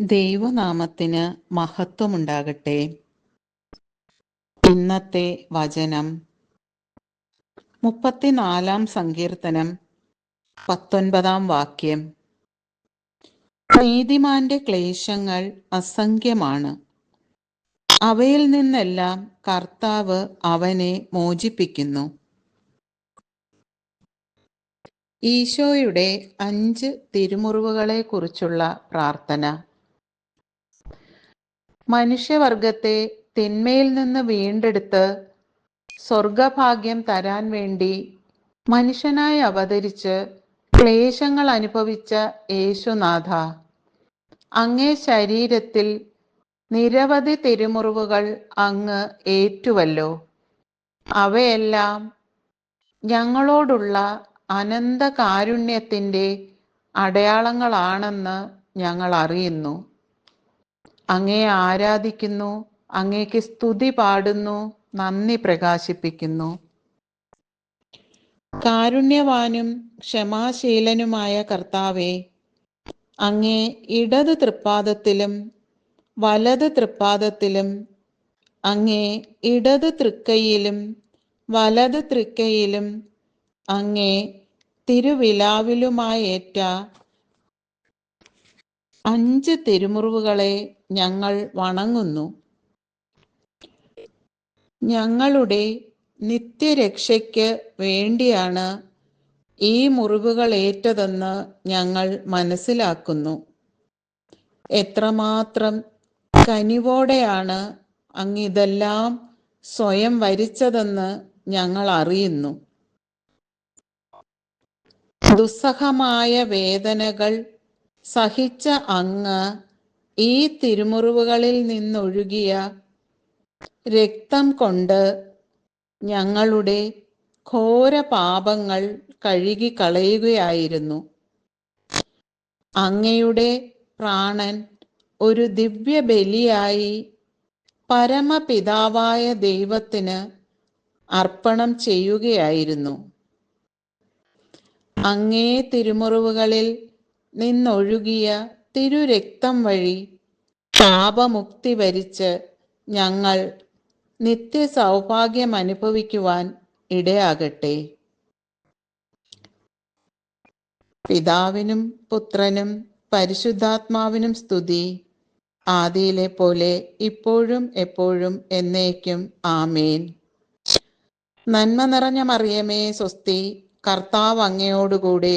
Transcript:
ദൈവനാമത്തിന് മഹത്വമുണ്ടാകട്ടെ. ഇന്നത്തെ വചനം. മുപ്പത്തിനാലാം സങ്കീർത്തനം പത്തൊൻപതാം വാക്യം. നീതിമാന്റെ ക്ലേശങ്ങൾ അസംഖ്യമാണ്. അവയിൽ നിന്നെല്ലാം കർത്താവ് അവനെ മോചിപ്പിക്കുന്നു. ഈശോയുടെ അഞ്ച് തിരുമുറിവുകളെ കുറിച്ചുള്ള പ്രാർത്ഥന. മനുഷ്യവർഗത്തെ തിന്മയിൽ നിന്ന് വീണ്ടെടുത്ത് സ്വർഗഭാഗ്യം തരാൻ വേണ്ടി മനുഷ്യനായി അവതരിച്ച് ക്ലേശങ്ങൾ അനുഭവിച്ച യേശുനാഥ. അങ്ങേ ശരീരത്തിൽ നിരവധി തിരുമുറിവുകൾ അങ്ങ് ഏറ്റുവല്ലോ. അവയെല്ലാം ഞങ്ങളോടുള്ള അനന്ത കാരുണ്യത്തിന്റെ അടയാളങ്ങളാണെന്ന് ഞങ്ങൾ അറിയുന്നു അങ്ങേ ആരാധിക്കുന്നു അങ്ങേക്ക് സ്തുതി പാടുന്നു നന്ദി പ്രകാശിപ്പിക്കുന്നു. കാരുണ്യവാനും ക്ഷമാശീലനുമായ കർത്താവെ അങ്ങേ ഇടത് തൃപ്പാദത്തിലും വലത് തൃപ്പാദത്തിലും അങ്ങേ ഇടത് തൃക്കൈയിലും വലത് തൃക്കൈയിലും അങ്ങേ തിരുവിലാവിലുമായേറ്റ അഞ്ച് തിരുമുറിവുകളെ ഞങ്ങൾ വണങ്ങുന്നു. ഞങ്ങളുടെ നിത്യരക്ഷയ്ക്ക് വേണ്ടിയാണ് ഈ മുറിവുകൾ ഏറ്റതെന്ന് ഞങ്ങൾ മനസ്സിലാക്കുന്നു. എത്രമാത്രം കനിവോടെയാണ് അങ്ങിതെല്ലാം സ്വയം വരിച്ചതെന്ന് ഞങ്ങൾ അറിയുന്നു. ദുസ്സഹമായ വേദനകൾ സഹിച്ച അങ്ങ് ഈ തിരുമുറിവുകളിൽ നിന്നൊഴുകിയ രക്തം കൊണ്ട് ഞങ്ങളുടെ ഘോര പാപങ്ങൾ കഴുകി കളയുകയായിരുന്നു അങ്ങയുടെ പ്രാണൻ ഒരു ദിവ്യ ബലിയായി പരമപിതാവായ ദൈവത്തിന് അർപ്പണം ചെയ്യുകയായിരുന്നു. അങ്ങേ തിരുമുറിവുകളിൽ നിന്നൊഴുകിയ തിരുരക്തം വഴി പാപമുക്തി വരിച്ച് ഞങ്ങൾ നിത്യസൗഭാഗ്യം അനുഭവിക്കുവാൻ ഇടയാകട്ടെ. പിതാവിനും പുത്രനും പരിശുദ്ധാത്മാവിനും സ്തുതി. ആദിയിലെ പോലെ ഇപ്പോഴും എപ്പോഴും എന്നേക്കും ആമേൻ. നന്മ നിറഞ്ഞ മറിയമേ സ്വസ്തി. കർത്താവ് അങ്ങയോടുകൂടെ